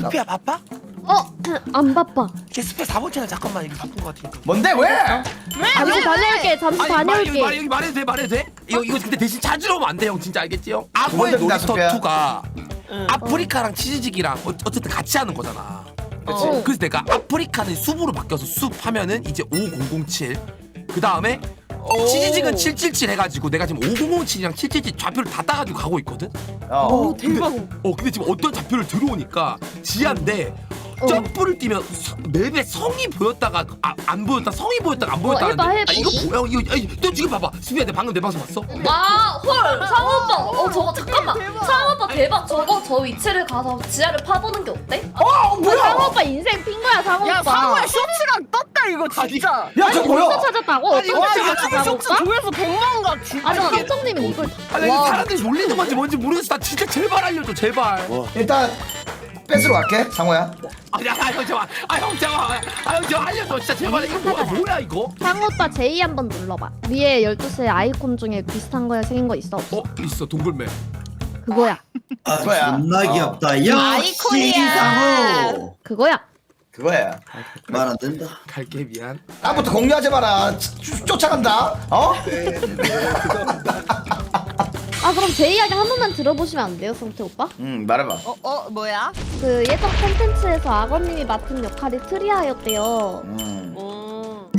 스페야 바빠? 어? 안 바빠. 걔 스페 4번 채널 잠깐만 이거 바쁜 거 같으니까 뭔데 왜? 잠시 다녀올게. 잠시 아니 말, 여기 말, 다녀올게. 여기 말해도 돼 말해도 돼? 이거 이거 근데 대신 찾으러 오면 안돼형 진짜 알겠지 형? 놀이터 스페야? 2가 아프리카랑 치즈직이랑 어, 어쨌든 같이 하는 거잖아 그치. 어. 그래서 내가 아프리카는 숲으로 바뀌어서 숲 하면은 이제 5007그 다음에 치즈직은 777 해가지고 내가 지금 5007이랑 777 좌표를 다 따가지고 가고 있거든? 어. 오 대박. 어 근데 지금 어떤 좌표를 들어오니까 지한데 어. 점프를 뛰면 서- 맵에 성이 보였다가 아, 안 보였다 성이 보였다가 안 보였다는데 해봐, 해봐. 아, 이거 뭐야 이거 아니, 너 지금 봐봐 수비야 내 방금 내 방송 봤어? 아, 헐, 상호 오빠. 어, 저거 잠깐만. 상호 오빠 대박. 저거 저 위치를 가서 지하를 파보는 게 어때? 어 뭐야? 상호 오빠 인생 핀 거야, 상호 야 오빠. 상호야 쇼츠랑 떴 다 이거 진짜. 야저 뭐야? 어디서 찾았다고? 아니, 와, 이거 야 오빠? 조회수 100만 가 진짜. 아니, 삼성님은 이걸 다- 아니 이게 와. 사람들이 놀리는 건지 뭔지 모르겠어 나 진짜 제발 알려줘 제발 일단 뺏으러 갈게 상호야. 아니 아형 제발 아형 제발 아형 제발 알려줘 진짜 제발 이거 뭐야 뭐야 이거 상호 오빠 J 한번 눌러봐. 위에 12시에 아이콘 중에 비슷한 거에 생긴 거 있어? 없어? 어 있어 동굴맨 그거야. 아 그거야. 존나 귀엽다 역시 아이콘이야. 이상호 그거야. 그거야. 말 안 된다 갈게 미안 나부터 공유하지 마라. 쫓- 쫓아간다. 어? 아, 그럼 제 이야기 한 번만 들어보시면 안 돼요, 성태 오빠? 응 말해봐. 어, 어 뭐야? 그 예전 콘텐츠에서 악어님이 맡은 역할이 트리아였대요. 음. 어.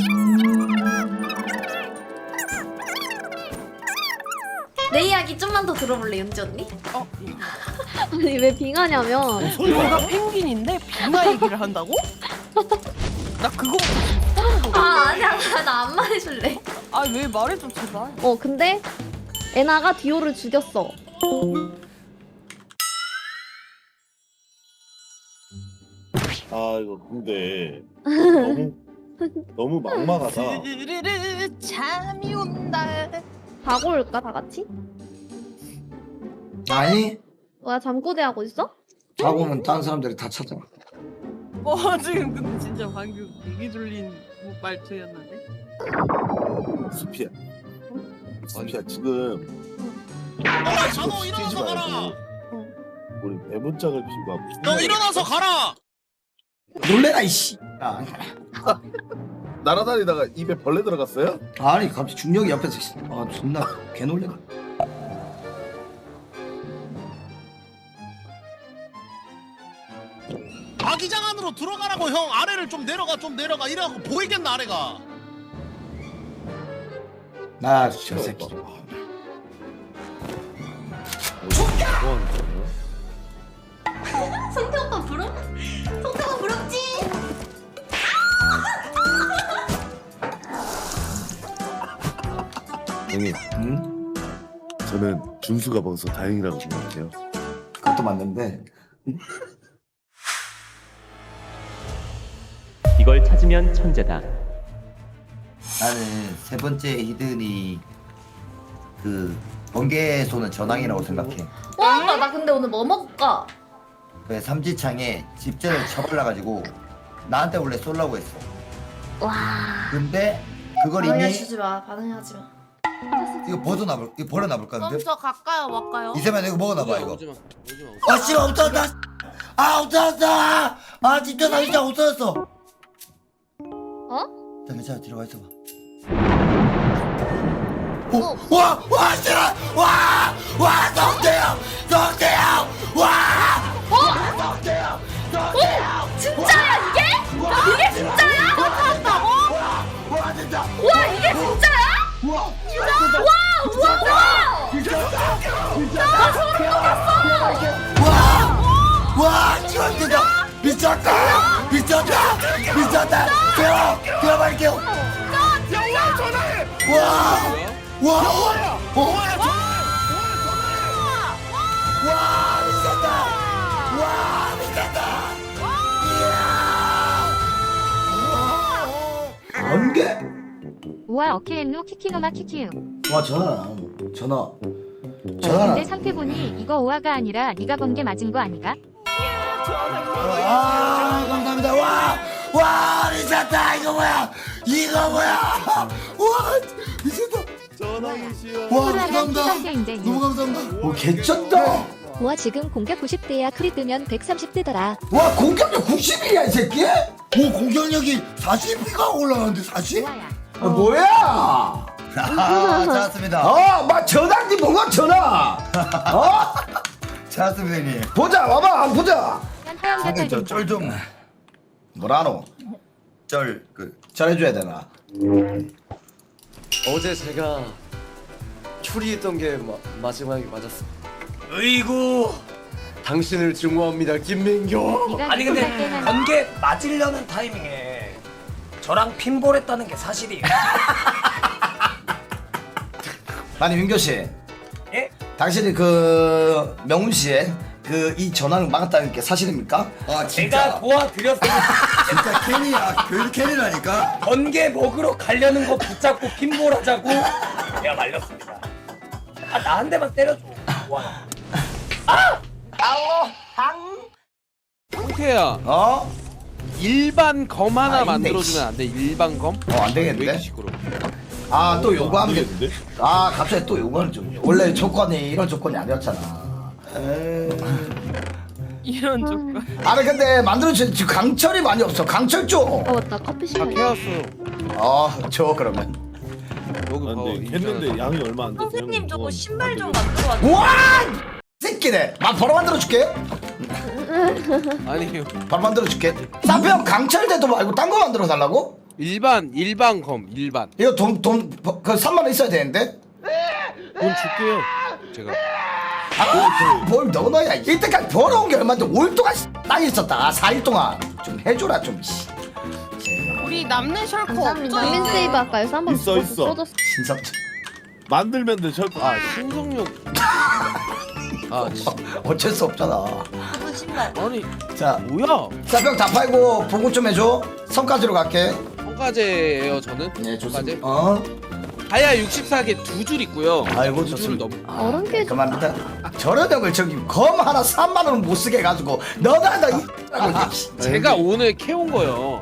내 이야기 좀만 더 들어볼래, 윤지 언니? 어. 아니 왜 빙하냐면 내가 펭귄인데 빙하 얘기를 한다고? 나 그거 아, 아니야. 나 안 말해줄래. 아 왜 말해줘 제발. 어 근데 에나가 디오를 죽였어. 아 이거 근데 너무 너무 막막하다. 스르르 잠이 온다. 자고 올까 다 같이? 아니 뭐야 잠꼬대 하고 있어? 자고 오면 다른 사람들이 다 찾아. 어 지금 근데 진짜 방금 얘기 졸린 말투였는데. 수피야. 수피야 지금 아, 지금 장어 일어나서 가라. 우리 대문짝을 피고 하고. 너 일어나서 가라. 놀래라 이씨. 야, 날아다니다가 입에 벌레 들어갔어요? 아니 갑자기 중력이 옆에서 있어. 아 존나 개놀래라. 아기장 안으로 들어가라고 형 아래를 좀 내려가 좀 내려가 이래갖고 보이겠나 아래가. 나저 새끼. 성태 형님 응? 저는 준수가 벌써 다행이라고 생각해요. 그것도 맞는데. 이걸 찾으면 천재다. 나는 세 번째 히든이 그 번개소는 전황이라고 생각해 와, 오빠, 나 근데 오늘 뭐 먹을까? 그 삼지창에 집전을 쳐발라가지고 나한테 원래 쏠라고 했어 와. 근데 그걸 이미 반응해주지 마, 반응하지 마. 이거 벗어나볼 이거 버려놔볼까 근데? 저 가까이 와까요? 이세만 이거 먹어놔봐 이거. 아 씨발 없어졌다. 아 없어졌어. 아 진짜 나 진짜 없어졌어. 어? 자 괜찮아 들어가 있어봐. 오, 와, 와, 씨발, 와, 와, 성대형, 성대형, 와, 성대형, 성대형, 진짜야, 이게? 이게 진짜야? 와, 진짜, 와, 이게 진짜야? 와, 와, 와, 와! 미쳤다, 미쳤다, 와, 와, 씨발, 진짜 미쳤다, 미쳤다, 미쳤다, 대박, 대박이게요, 와, 와, 와, 와, 미쳤다, 와, 미쳤다, 이야, 번개. 우와 어케엔루 키키노마 키키음 와 전화. 전화. 근데 전화 상태 보니 이거 오아가 아니라 네가 번개 맞은 거 아니가? 아 감사합니다. 와와 미쳤다. 이거 뭐야? 이거 뭐야? 와 미쳤다. 전황이시여. 와 프로하면 감사합니다. 너무 감사합니다. 오 개쩐다. 우와 지금 공격 90대야 크리 뜨면 130대더라. 와 공격력 90이야 이 새끼? 오 공격력이 40이가 올라가는데 40? 우와야 아, 뭐야? 아 찾았습니다 어, 막 전화기 뭐가 전화? 어? 찾았습니다 형님 보자, 와봐, 한번 보자. 하얀 형님 gat털 저쩔좀 뭐라노? 쩔 그 잘해줘야 되나? 어제 제가 추리했던 게 마, 마지막이 맞았어. 으이구 당신을 증오합니다, 김민교. 네가 아니 근데 관계 맞으려는 타이밍에 저랑 핀볼했다는 게 사실이에요. 아니 민교 씨, 예? 당신이 그 명훈 씨의 그 이 전화를 막았다는 게 사실입니까? 아 제가 진짜 도와드렸어요 진짜 캔이야. 교육 캔이라니까? 번개 먹으러 가려는 거 붙잡고 핀볼하자고. 내가 말렸습니다. 아 나한테만 때려줘. 좋아요. 형태야 어? 일반 검 하나 아, 만들어주면 안 돼? 일반 검? 어, 안왜 되겠는데? 이렇게 시끄러? 아, 또 요구하면 돼. 모르겠는데? 아, 갑자기 또 요구하는 좀. 원래 조건이 이런 조건이 아니었잖아. 에이. 이런 조건. 아니 근데 만들어준 지금 강철이 많이 없어. 강철 좀. 어 맞다 커피 다 시간. 캐왔어. 어, 줘 그러면. 여기 아, 봐봐. 근데 했는데 양이 얼마 안 돼서 선생님 저거 신발 좀. 만들어 왔 우와! 새끼네. 막 바로 만들어 줄게. 아니 바로 만들어 줄게. 사표 강철대도 말고 딴 거 만들어 달라고? 일반 일반 검 일반. 이거 돈 돈 그 3만 원 있어야 되는데. 돈 줄게요. 제가. 아, 뭘 넣어놔야 이때까지 벌어온 게 얼마인데 5일 동안 땅 있었다. 아, 4일 동안 좀 해줘라 좀. 씨. 우리 남는 셜커 감사합니다. 없죠? 민 세이브 할까요? 한번 있어, 있어. 써줬어. 신상. 만들면 돼 철거 아 신성력. 아 씨. 어쩔 수 없잖아. 그 신발. 아니 자, 뭐야? 사병 다 팔고 보고 좀 해줘. 성까지로 갈게. 성가제예요 저는. 네, 성가제. 좋습니다. 어? 다이아 64개 두 줄 있고요. 아이고 두줄 좋습니다. 넘. 아, 어른 게 그만한다. 저런 형을 저기 검 하나 3만 원못 쓰게 해가지고 너나 너 이. 아, 제가 오늘 캐온 거요.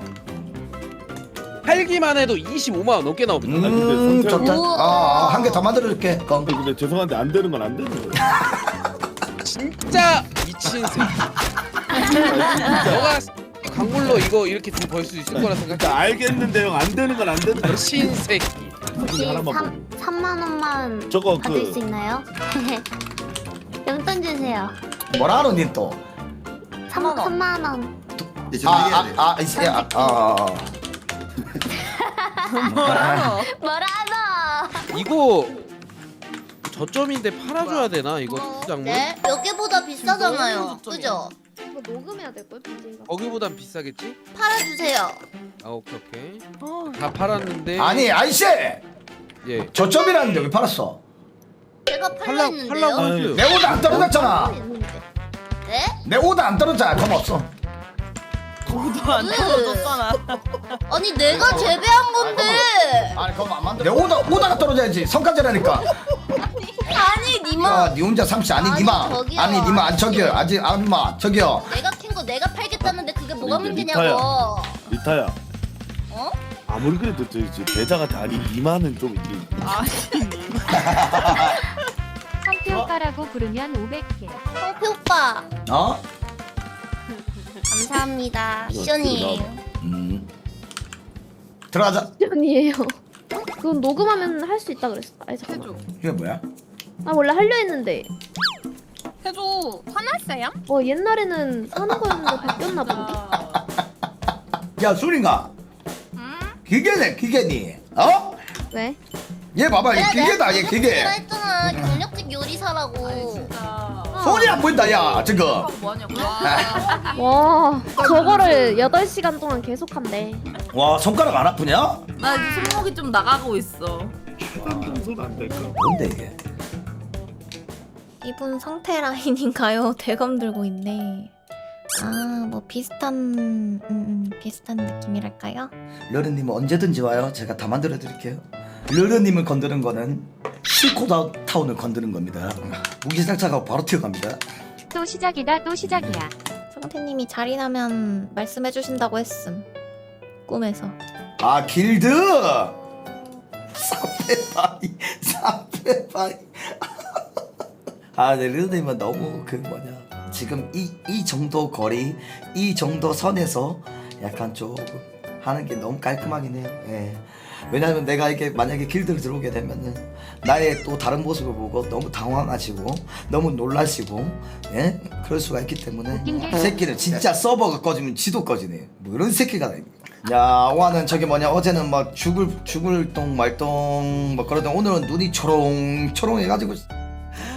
팔기만 해도 25만 원 넘게 나옵니다. 음. 근데 음 성철- 좋다. 아, 한 개 더 만들어줄게. 검. 근데 죄송한데 안 되는 건 안 되는 거예요 진짜 미친 새끼. 너가 강물로 이거 이렇게 돈 벌 수 있을 거라 그러니까 생각해. 알겠는데 형 안 되는 건안 되는 거야 미친 새끼. 혹시 하나만 보고 3만 원만 저거 받을 수 그 있나요? 용돈 주세요. 뭐라 하노 니 또? 3, 3만 원. 이제 좀 아, 얘기해야 돼 아, 아, 있어. 아, 아, 아. 뭐라고? 뭐라노? 이거 저점인데 팔아줘야 되나 이거 투장물? 네? 몇 개보다 비싸잖아요. 그죠? 그죠? 이거 녹음해야 될 걸, BJ가. 거기보단 비싸겠지? 팔아주세요. 아 오케이 오케이. 어, 다 팔았는데. 아니, 아이씨! 예. 저점이라는데 왜 팔았어? 제가 팔라 있는데요. 팔라고. 내 오다 안 떨어졌잖아. 있는데. 네? 내 오다 안 떨어졌잖아. 검 없어. 도도 안 떨어졌잖아. 아니 내가 재배한 건데. 아니, 검안 만들어. 내 오다, 오다가 떨어져야지. 성까지라니까. 아니 니마. 야, 니 혼자 삼시 아니, 아니, 니마. 저기요. 아니, 니마. 아니, 저기요. 아직, 아마. 저기요. 내가 캔 거 내가 팔겠다는데 그게 뭐가 근데 문제냐고. 리타야 어? 아무리 그래도 저 대자가 다리 이만은 좀 이게 아, 성태 오빠라고 부르면 500개 성태 오빠 어? 감사합니다. 이거 시연이. 음. 들어가자. 아니에요. 그건 녹음하면 할 수 있다 그랬어. 아니 잠깐만. 해줘. 이게 뭐야? 아 원래 하려 했는데. 해줘. 화났어요? 어 옛날에는 하는 거였는데 바뀌었나 본데. 야, 수린가. 응? 기계네, 기계니. 어? 왜? 얘 봐봐, 얘 기계다, 얘 기계. 내가 했잖아. 경력직 요리사라고. 손이 안 보인다, 야, 지금. 뭐하냐고. 와 저거를 8시간 동안 계속 한대. 와, 손가락 안 아프냐? 나 이제 손목이 좀 나가고 있어. 손안 될까 뭔데, 이게? 이분 성태 라인인가요? 대검 들고 있네. 아, 뭐 비슷한 음, 음, 비슷한 느낌이랄까요? 르르님 언제든지 와요. 제가 다 만들어 드릴게요. 르르님을 건드는 거는 실코다 타운을 건드는 겁니다. 무기장착하고 바로 튀어갑니다. 또 시작이다 또 시작이야 성태님이 자리 나면 말씀해 주신다고 했음. 꿈에서. 아 길드 사페바이 사페바이 아, 네, 르드님은 너무 그 뭐냐 지금 이 이 정도 거리, 이 정도 선에서 약간 조금 하는 게 너무 깔끔하긴 해요. 예. 왜냐하면 내가 이게 만약에 길드를 들어오게 되면은 나의 또 다른 모습을 보고 너무 당황하시고 너무 놀라시고 예 그럴 수가 있기 때문에 이 새끼는 진짜 서버가 꺼지면 지도 꺼지네. 뭐 이런 새끼가 다 있네. 야, 오아는 저기 뭐냐 어제는 막 죽을 죽을 똥 말똥 뭐 그러던 오늘은 눈이 초롱 초롱해가지고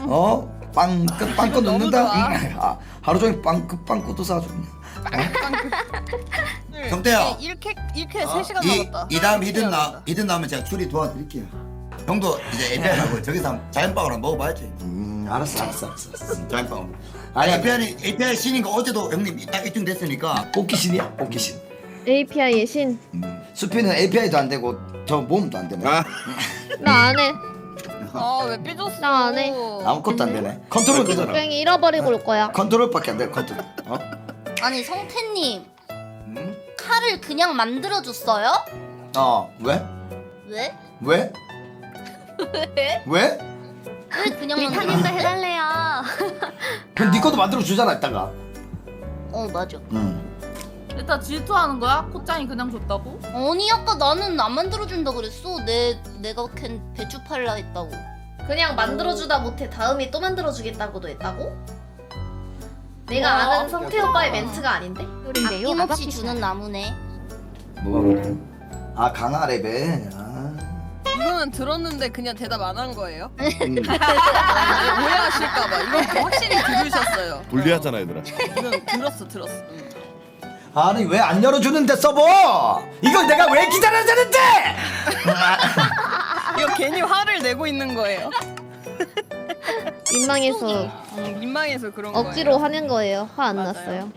어? 빵, 끝, 빵꾸 너무 넣는다? 좋아. 응. 아, 하루 종일 빵, 끝, 빵꾸도 사주네. 경태야. 1캐 1캐 어, 3시간 이, 남았다. 이 다음 히든 나 히든 나오면 제가 추리 도와드릴게요. 형도 이제 에피아이하고 저기서 한번 자연빵을 한번 먹어봐야지. 음, 알았어, 알았어, 알았어. 음, 자연빵. 아니, 아니 에피아이 에피아이 신인 거 어제도 형님 딱 이쯤 됐으니까 뽑기신이야, 뽑기신. API의 신. 음. 수피는 API도 안 되고, 저 모험도 안 되네. 아. 나 안 해. 아왜 삐졌어? 나안 해. 아무것도 안 되네. 컨트롤 되잖아. 곡괭이 잃어버리고 올 거야. 컨트롤밖에 안 돼, 컨트롤. 어? 아니 성태님 음? 칼을 그냥 만들어줬어요? 어, 왜? 왜? 왜? 왜? 왜? 왜 그냥 만들어줬대? 해달래요. 그럼 네 것도 만들어 주잖아, 이따가. 어 맞아 음. 일단 질투하는 거야? 코짱이 그냥 줬다고? 아니 아까 나는 안 만들어준다 그랬어 내 내가 캔 배추 팔라 했다고 그냥 만들어주다 못해 다음에 또 만들어주겠다고도 했다고? 내가 뭐? 아는 성태 오빠의 멘트가 아닌데? 아낌없이 주는 나무네 뭐가 그래? 아, 강화 레벨. 아. 이거는 들었는데 그냥 대답 안 한 거예요? 음. 오해하실까봐 이건 확실히 들으셨어요. 불리하잖아 얘들아. 이건 들었어 들었어. 응. 아니 왜 안 열어주는데 서버? 이걸 내가 왜 기다려야 되는데? 이거 괜히 화를 내고 있는 거예요. 민망해서 응, 민망해서 그런 억지로 거예요. 하는 거예요. 화 안 맞아요. 났어요.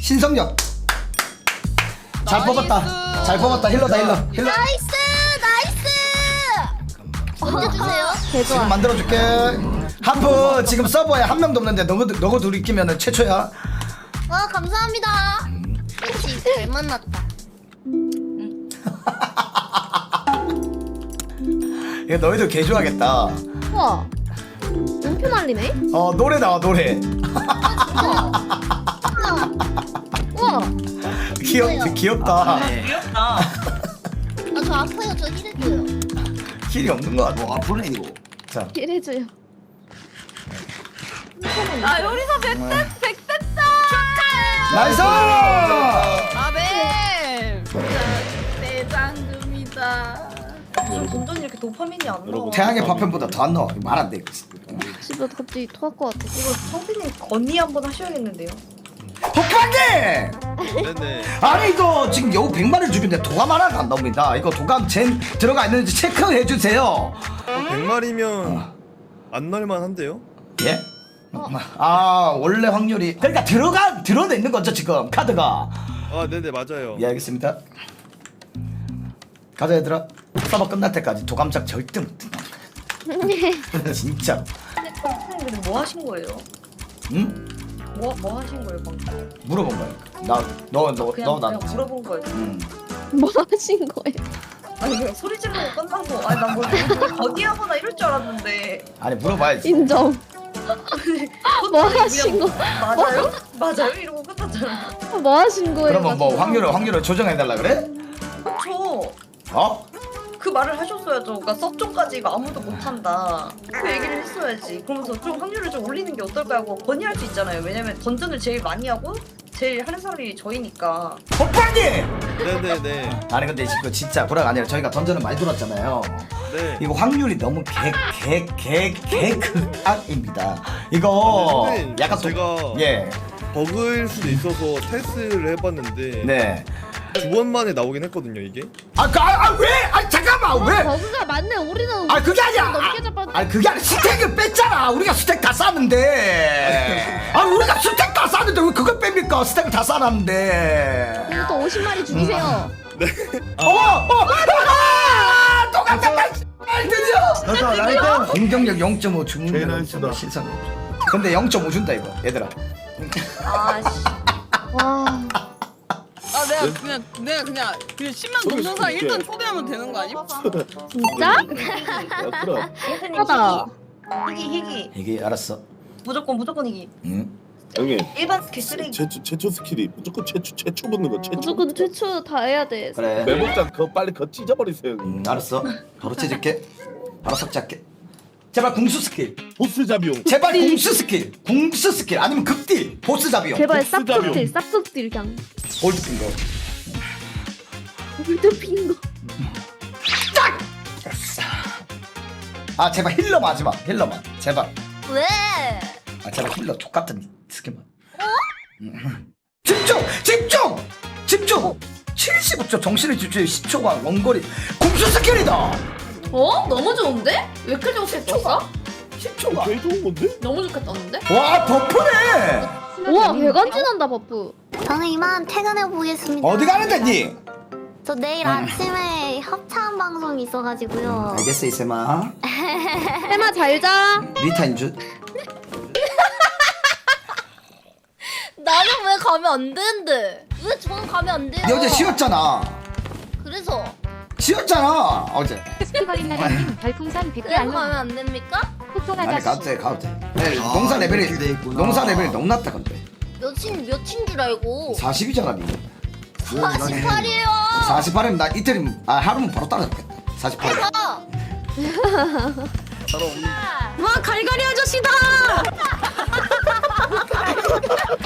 신성력. 잘 나이스. 뽑았다. 잘 뽑았다. 힐러다 힐러. 힐러. 나이스 나이스 던져주세요 개 지금 좋아. 만들어줄게. 하프 지금 서버에 한 명도 없는데 너거 너거 둘이 끼면은 최초야. 와 감사합니다 역시 잘 만났다 이거 너희들 개 좋아하겠다. 우와. 음표 날리네? 어 노래 나와 노래. 우와. 귀엽 귀엽다. 아저 아파요 저 힐해줘요 힐이 없는 것 같아. 뭐 앞으로 이거. 자. 이래줘요. 아 요리사 백대 백대다. 나이스. 아네. 대장금이다. 본전 이렇게 도파민이 안 나와. 태양의 파편보다 더 안 나와. 말 안 돼. 집에 갑자기 토할 것 같아. 이거 성태님 건의 한번 하셔야겠는데요. 네네. 아니 이거 지금 여우 100만을 주는데 도감 하나가 안 나옵니다. 이거 도감 젠 들어가 있는지 체크해 주세요. 100마리면 안 날만한데요? 예? 아 원래 확률이 그러니까 들어가 들어가 있는 거죠 지금 카드가. 아 네네 맞아요. 예 알겠습니다. 가자 얘들아. 서버 끝날 때까지 도감작 절대 못 든다. 진짜. 성태님 뭐 하신 거예요? 응? 뭐, 뭐 하신 거예요 방금? 물어본 거야. 나너너너 그냥, 나. 그냥 물어본 거예요. 음. 뭐 하신 거예요? 아니 그냥 소리 지르고 끝나고 아니 난뭐 건의하거나 이럴 줄 알았는데 아니 물어봐야지. 인정. 뭐 하신 거? 맞아요? 맞아요? 이러고 끝났잖아. 뭐 하신 거예요? 그러면 뭐 확률을 확률을 조정해 달라 그래? 어? 그 말을 하셨어야죠. 그러니까 섭종까지 이거 아무도 못한다. 그 얘기를 했어야지. 그러면서 좀 확률을 좀 올리는 게 어떨까 하고 건의할 수 있잖아요. 왜냐면 던전을 제일 많이 하고 제일 하는 사람이 저희니까. 오빠님! 네네네. 아니 근데 이거 진짜 보라가 아니라 저희가 던전을 많이 돌았잖아요. 네. 이거 확률이 너무 개개개개 극악입니다. 이거 네, 약간 또 제가 예. 버그일 수도 있어서 테스트를 해봤는데 네. 두번 만에 나오긴 했거든요 이게. 아, 그, 아, 아 왜? 아 잠깐만 왜? 버그가 많네. 우리는 아 그게 아니야. 넘게 잡았. 아 그게 아니라 스택을 뺐잖아. 우리가 스택 다 쌌는데. 아 우리가 스택 다 쌌는데 왜 그걸 뺍니까? 스택을 다 쌓았는데. 그리고 또 50마리 죽이세요. 어, 어, 아, 똑같다. 아, 드디어. 공격력 0.5 주문. 제일 나이스다. 실상. 근데 0.5 준다 이거 얘들아. 아씨. 와. 아 내가 그냥 그냥 내가 그냥 그냥 10만 넘는 사람. 일단 초대하면 되는 거 아니? 진짜? 야 그럼 하다. 희귀 희귀 이게 알았어. 무조건 무조건 희귀 응? 형님. 일반 스킬 쓰레기. 최초 최초 스킬이 무조건 최초 최초 붙는 거 최초. 무조건 최초 다 해야 돼. 그래. 매복장 그거 빨리 그거 찢어버리세요 형님. 음 알았어. 바로 찢을게. 바로 삭제할게 제발 궁수 스킬. 보스 잡이용. 제발 궁수 스킬. 궁수 스킬. 아니면 극딜. 보스 잡이용. 제발 복수 쌉속딜 쌉속딜 그냥. 골드 핀 거. 골드핀 거. 아 제발 힐러만 하지마. 힐러만. 제발. 왜? 아 제발 힐러 똑같은 스킬만. 음. 집중! 집중! 집중! 75초 정신을 집중해. 10초가 원거리. 궁수 스킬이다 어? 너무 좋은데? 왜 이렇게 좋게 쳤어? 10초가 개 좋은 건데? 너무 좋게 떴는데? 와 버프네 우와 배간지난다 버프. 저는 이만 퇴근해 보겠습니다. 어디 가는데 니? 저 내일 아침에 협찬 방송이 있어가지고요. 알겠어 이세마 해마 잘 자. 리타인 줄 나는 왜 가면 안 되는데? 왜 저는 가면 안 돼요? 니 어제 쉬었잖아 그래서 쉬었잖아 어제 스피거린 나라님 별풍선 100개 그래서 알로 가면 안 됩니까? 폭풍 아니 아저씨 가도 돼 가도 돼. 네, 농사 레벨이 농사 레벨이 너무 낮다 근데. 몇인 몇인 줄 알고? 40이잖아 니 48이에요. 48이면 나 이틀이면 아 하루면 바로 따라잡겠다. 48와 갈갈이 아저씨다!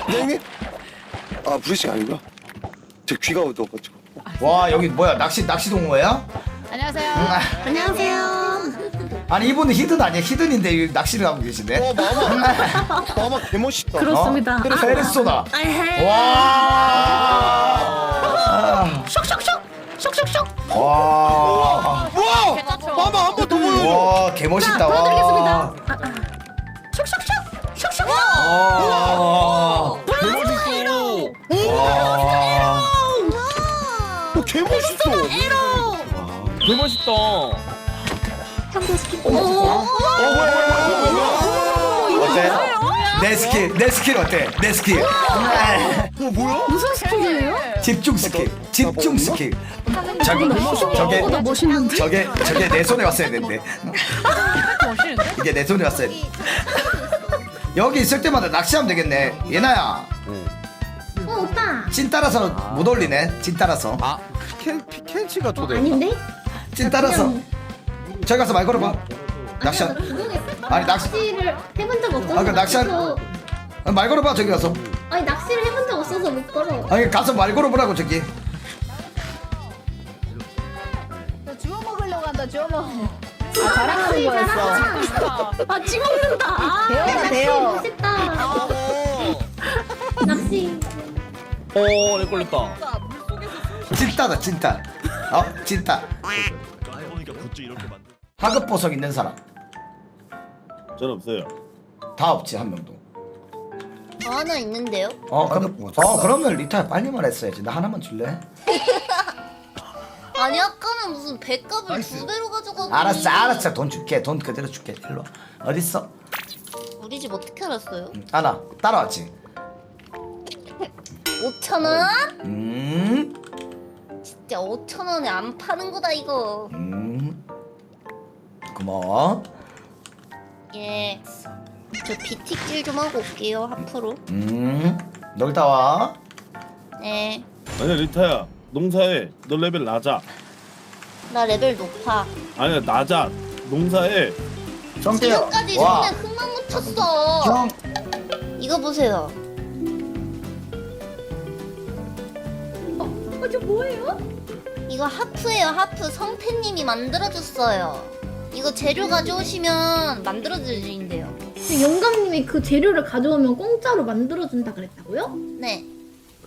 형님? 아 브루시 아닌가? 제 귀가 어두워가지고. 와 여기 뭐야? 낚시 낚시 동호회야? 안녕하세요. 안녕하세요. 아니 이분은 히든 아니야 히든인데 이 낚시를 하고 계신데? 와 마마 마마 개멋있다. 그렇습니다. 페르소나 아헤 와. 쇽쇽쇽. 쇽쇽쇽. 와. 와 마마 한 번 더 보여 와 개멋있다. 와. 쇽쇽쇽. 쇽쇽 와. 개멋있어. 와. 어, 개멋있어 개멋있다. 청도 스킨 어 뭐야 뭐야 뭐야 뭐야. 어때? 내 스킬 내 스킬 어때? 내 스킬. 어 뭐야? 무슨 스킬이에요? 집중 스킬 집중 스킬. 저기 저게 나 멋있는데. 저게 저게 내 손에 왔어야 되는데. 멋있는데? 이게 내 손에 왔어야 돼. 여기 있을 때마다 낚시하면 되겠네. 예나야. 어 오빠 찐 따라서 못 올리네. 찐 따라서. 아 피켄 피켄치가 초대. 아닌데? 찐 따라서. 저기 가서 말 걸어봐. 낚시. 구경했어 아니 낚시. 낚시 를 해본 적 없어서 아, 그 낚시 한- 그래서- 아, 말 걸어봐 저기 가서. 아니 낚시를 해본 적 없어서 못 걸어 아니 가서 말 걸어보라고 저기. 주워 먹으려고 한다 주워 먹어 자랑하는 거였어 아 찍먹는다 대여다, 대여. 낚시 싶다 낚시 어, 내 걸렸다. 찐따다 찐따. 어 찐따. 하급 보석 있는 사람. 전 없어요 다 없지 한 명도. 저 하나 있는데요? 어 그럼 어 그러면 리타 빨리 말했어야지. 나 하나만 줄래? 아니 아까는 무슨 백값을 두 배로 가져가고 알았어 알았어 돈 줄게 돈 그대로 줄게 일로 와. 어딨어? 우리 집 어떻게 알았어요? 하나 따라왔지. 5천 원? 음. 진짜 5천 원에 안 파는 거다 이거 음. 고마워. 예. 저 비틱질 좀 하고 올게요 앞으로 음. 놀다 와. 네. 아니야 리타야 농사해 너 레벨 낮아 나 레벨 높아 아니야 낮아 농사해 지금까지 와. 손에 흙만 묻혔어 형. 이거 보세요 어, 저 뭐예요? 이거 하프예요 하프 성태님이 만들어줬어요 이거 재료 가져오시면 만들어드린대요 영감님이 그 재료를 가져오면 공짜로 만들어준다 그랬다고요? 네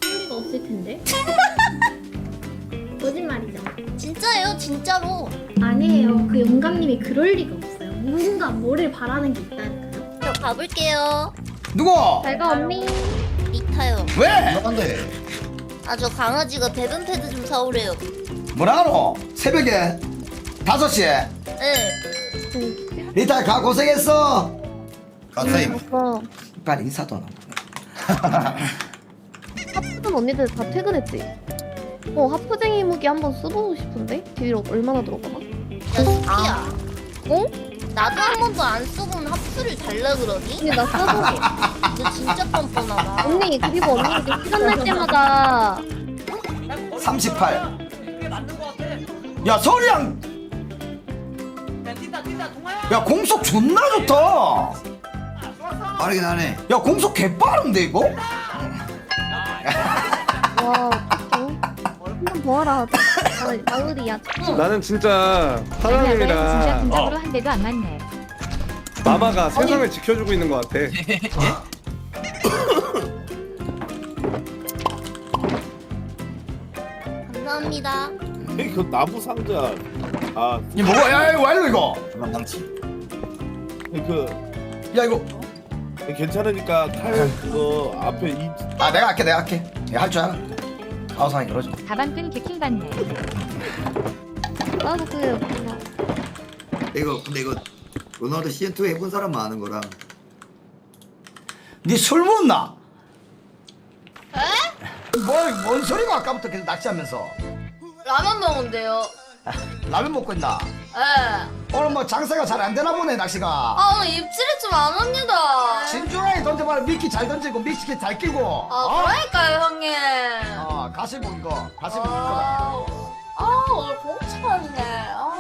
그럴 리가 없을 텐데. 거짓말이죠. 진짜예요 진짜로 아니에요. 그 영감님이 그럴 리가 없어요. 누군가 뭐를 바라는 게 있다니까요. 저 가볼게요 누구? 잘가 언니. 리타요 왜? 아저 강아지가 배변 패드 좀 사오래요 뭐라노? 새벽에 5시에 네 리타 가 고생했어. 가세요 어. 빨리 인사도 안 하고. 하프는 언니들 다 퇴근했지. 어 하프쟁이 무기 한번 써보고 싶은데 딜 얼마나 들어가나? 야 스키야 어? 나도 한 번도 안 써본 합수를 달라 그러니? 언니 나 써보게 너 진짜 뻔뻔하다 언니 그리고 언니 이제 시간 날 때마다 38. 그게 맞는 거 같아 야 서리양 야 뛴다 뛴다 동아야. 야 공속 존나 좋다. 빠르긴 하네. 야 공속 개 빠른데 이거? 와 한번 나 나으리야 나는 진짜 하나님이랑 진짜로 한 대도 안 맞네. 마마가 세상을 지켜주고 있는 것 같아. 감사합니다. 그 나무 상자 아이 뭐야? 야 이거 와일로 이거. 망치 그 야 이거 괜찮으니까 칼 그거 앞에 이 아 내가 할게 내가 할게. 할줄 알아. 가오상이 그러죠. 가방끈 개킹 받네. 그 뭐냐 이거 근데 이거 로나우드 시즌 2 해본 사람만 아는 거라 니술 먹나? 에? 뭘 뭔 소리가 아까부터 계속 낚시하면서 라면 먹은데요 라면 먹고 있나? 예. 오늘 뭐 장사가 잘 안 되나 보네 낚시가. 아 오늘 입질이 좀 안 옵니다 진중하게 던져봐라 미끼 잘 던지고 미끼 잘 끼고. 아 어? 그러니까요 형님 어 가시본 거 가시본 거. 아, 아 오늘 봉차네 아